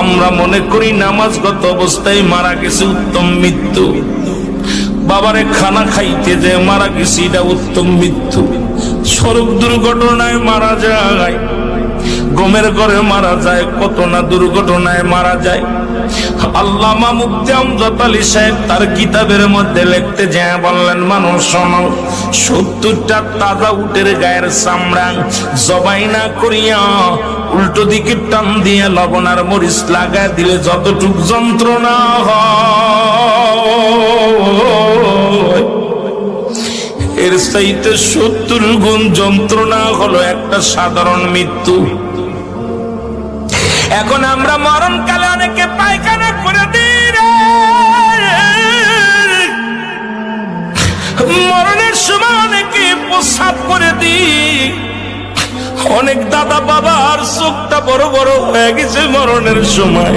আমরা মনে করি নামাজগত অবস্থায় মারা গেছে উত্তম মৃত্যু। বাবারে খানা খাইতে যে মারা গেছে, এটা উত্তম মৃত্যু। সড়ক দুর্ঘটনায় মারা যায়। গমের ঘরে মারা যায়, কত না দুর্ঘটনায় মারা যায়। আল্লামা মুফতি আমজাদ আলী সাহেব তার কিতাবের মধ্যে লিখতে যায়, বললেন, মানুষ, শোনো, সত্তরটা তাজা উটের গায়ের চামড়া জবাই না করিয়া উল্টো দিকে টান দিয়ে লবণ আর মরিচ লাগায় দিলে যতটুক যন্ত্রণা হয়। এর চাইতে সত্তর গুণ যন্ত্রণা হলো একটা সাধারণ মৃত্যু। এখন আমরা মরণকালে অনেকে পায়খানা করে দিই। মরণের সময় অনেকে প্রসাব করে দিই অনেক দাদা বাবার চোখটা বড় বড় হয়ে গেছে মরণের সময়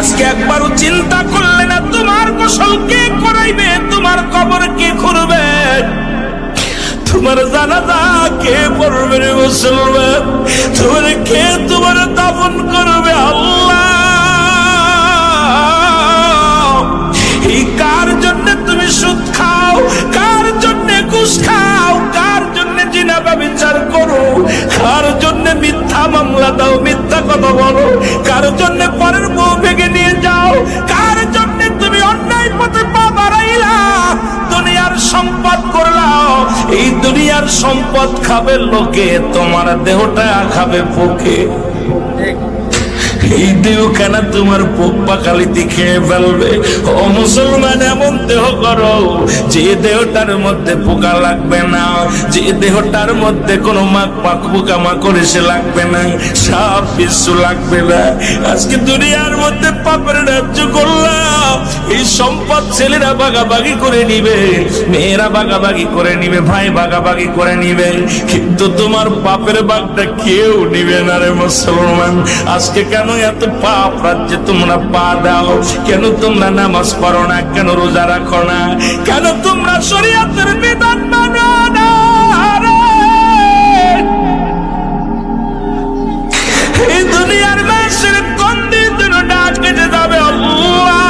আজকে একবারও চিন্তা করলে না, তোমার গোসল কে করাইবে? তোমার কবর কে খুঁড়বে তোমার জানাজা কে পড়বে মুসলমান? তোমার কে তোমার দাফন করবে আল্লাহ? খাবে লোকে, তোমার দেহটা খাবে পোকে এই দেহ কেন তোমার পোক পাকালিতে খেয়ে ফেলবে? ও মুসলমান, এমন দেহ করো, যে দেহটার মধ্যে পোকা লাগবে না, যে দেহটার মধ্যে কোনো মাক পাক পোকা মাকড় এসে লাগবে না সাপ বিশ্ব লাগবে না। আজকে দুনিয়ার মধ্যে পাপের রাজ্য করলাম, এই সম্পদ ছেলেরা বাগাবাগি করে নিবে, মেয়েরা বাগাবাগি করে নিবে, ভাই বাগাবাগি করে নিবে। কিন্তু তোমার পাপের বাগটা কেউ নিবে না রে মুসলমান। আজকে কেন এত পাপ রাজ্যে তোমরা পা দাও? কেন তোমরা নামাজ পড়ো না? কেন রোজা রাখো না? কেন তোমরা শরীয়তের বিধান মানো না এই দুনিয়ার মানুষের কোন দিন ডাক কেটে যাবে আল্লাহ।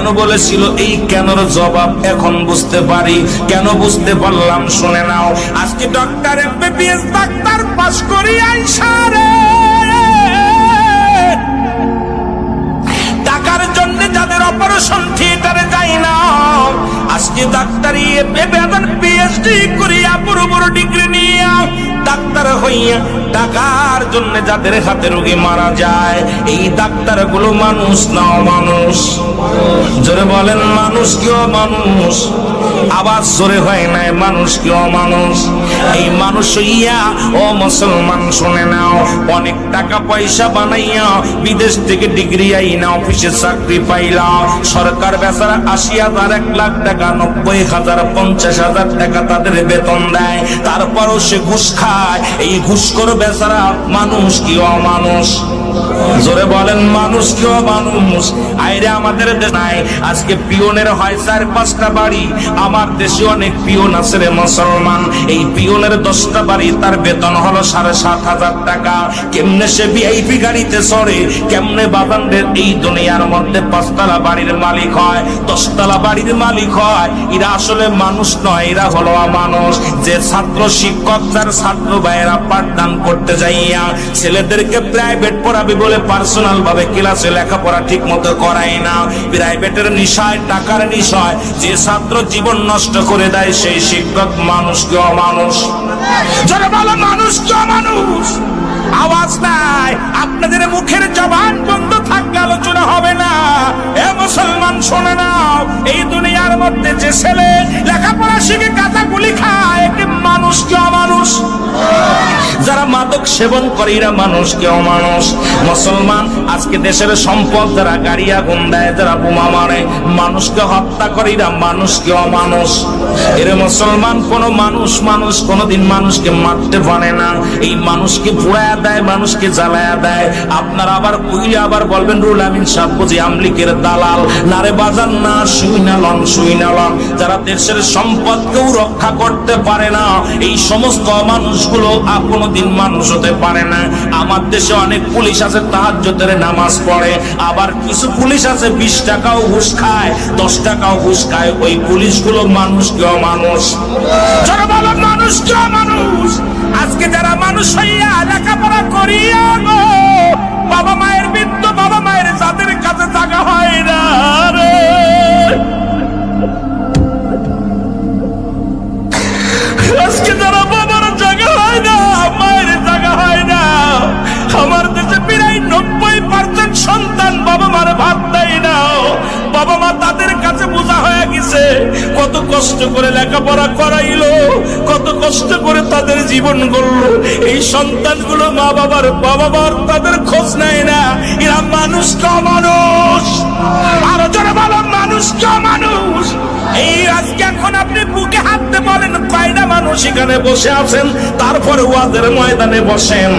কেন বলেছিল, এই কেনর জবাব এখন বুঝতে পারি। কেন বুঝতে পারলাম, শুনে নাও। আজকে ডক্টর এমবিবিএস ডাক্তার পাস করি আইসারে টাকার জন্য যাদের অপারেশন থিয়েটারে যাই না, আজকে ডাক্তারি বেবেদন পিএইচডি করিয়া বড় বড় ডিগ্রি নিয়া ডাক্তার হইয়া টাকার জন্য যাদের হাতে রোগী মারা যায়, এই ডাক্তারগুলো মানুষ না মানুষ জোরে বলেন, মানুষ কেউ মানুষ আবার জোরে হয় নাই, মানুষ কেউ মানুষ এই মানুষ হইয়া, ও মুসলমান শুনে নাও, অনেক টাকা পয়সা বানাইয়া বিদেশ থেকে ডিগ্রি আইনা, অফিসে চাকরি পাইলা। সরকার বেচারা আশি হাজার, এক লাখ টাকা, নব্বই হাজার, পঞ্চাশ হাজার টাকা তাদের বেতন দেয়। তারপরও সে ঘুষ খায়। এই ঘুষ ঘুষখোর বেচারা মানুষ কি অমানুষ? জোরে বলেন, মানুষ কি অমানুষ আইরে আমাদের নাই। আজকে পিওনের হয় চার, পাঁচটা বাড়ি। আমার দেশে অনেক পিওন আছে রে মুসলমান। এই পিওনের দশটা বাড়ি, তার বেতন হলো সাড়ে সাত হাজার টাকা। কেমনে সে ভিআইপি গাড়িতে চড়ে, কেমনে বাবানদের এই দুনিয়ার মধ্যে পাঁচতলা বাড়ির মালিক হয়, দশতলা বাড়ির মালিক হয়। এরা আসলে মানুষ নয়, এরা হলো মানুষ যে ছাত্র শিক্ষক, তার ছাত্র ভাইয়েরা পাঠদান করতে যাইয়া, ছেলেদেরকে প্রাইভেট পড়াবে বলে পার্সোনাল ভাবে ক্লাসে লেখাপড়া ঠিক মতো করায় না। প্রাইভেটের নিশায়, টাকার নিশায়, যে ছাত্র জীবন নষ্ট করে দেয়, সেই শিক্ষক মানুষ কেউ মানুষ বলো, মানুষ কেউ মানুষ আওয়াজ নাই, আপনাদের মুখের জবান বন্ধ থাকলে আলোচনা হবে না। এ মুসলমান, শোনে নাও, এই দুনিয়ার মধ্যে যে ছেলে লেখাপড়া শিখে কাঁচা গুলি খায় মানুষ কে অমানুষ? যারা মাদক সেবন করে, এরা মানুষ কে অমানুষ মুসলমান, আজকে দেশের সম্পদ, যারা গাড়ি আগুন দেয় যারা বোমা মারে, মানুষকে হত্যা করে, এরা মানুষ কে অমানুষ এর মুসলমান, কোন মানুষ মানুষ, কোনদিন মানুষকে মারতে পারে না। এই মানুষকে পুড়ায়া দেয়, মানুষকে জ্বালায়া দেয়। আপনারা আবার কইলে আবার বলবেন, রুল আমিন সাহ বুঝি আমলিকের দালাল। নারে বাজার না সুইনালন সুইনালন যারা দেশের সম্পদকেও রক্ষা করতে পারে না, এই সমস্ত মানুষগুলো আর কোনোদিন মানুষ হতে পারে না। আমার দেশে অনেক পুলিশ আছে তাহাজ্জতের নামাজ পড়ে। আবার কিছু পুলিশ আছে, বিশ টাকাও ঘুষ খায়, দশ টাকাও ঘুষ খায়। ওই পুলিশগুলো মানুষ কেউ মানুষ মানুষ কেউ মানুষ আজকে যারা মানুষ হইয়া লেখাপড়া করিয়া বাবা মায়ের বৃদ্ধ বাবা মায়ের যাদের কাছে থাকা হয় না কষ্ট করে লেখাপড়া করাইলো, কত কষ্ট করে তাদের জীবন গড়লো। এই সন্তানগুলো মা বাবার বাবা তাদের খোঁজ নেয় না। এরা মানুষ তো মানুষ আরও যারা বলো মানুষ তো মানুষ এই আজকে এখন আপনি বুকে হাঁটতে বলেন কয়টা মানুষ এখানে বসে আছেন? তারপরে ওয়াজের ময়দানে বসেন।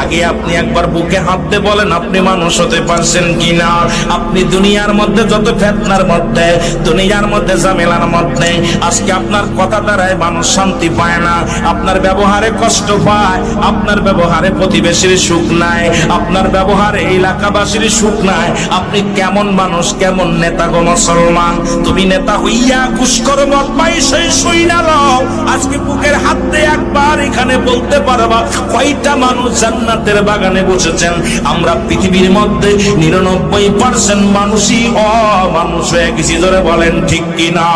আগে আপনি একবার বুকে হাঁটতে বলেন, আপনি মানুষ হতে পারছেন কিনা? আপনি দুনিয়ার মধ্যে যত ফেতনার মধ্যে, দুনিয়ার মধ্যে ঝামেলার মধ্যে, আজকে আপনার কথা দ্বারায় মানুষ শান্তি পায় না। আপনার ব্যবহারে কষ্ট পায়, আপনার ব্যবহারে প্রতিবেশীর সুখ নাই, আপনার ব্যবহারে এলাকাবাসীর সুখ নাই। আপনি কেমন মানুষ, কেমন নেতা গো মুসলমান? তুমি নেতা হইয়া ঘুষকর মত পাই সেই শুই না লও আজকে বুকের হাত একবার এখানে বলতে পারবা, কয়টা মানুষ জান্নাতের বাগানে বসেছেন? আমরা পৃথিবীর মধ্যে নিরানব্বই পার্সেন্ট মানুষই অ মানুষ হয়ে গেছি ধরে বলেন ঠিক কিনা?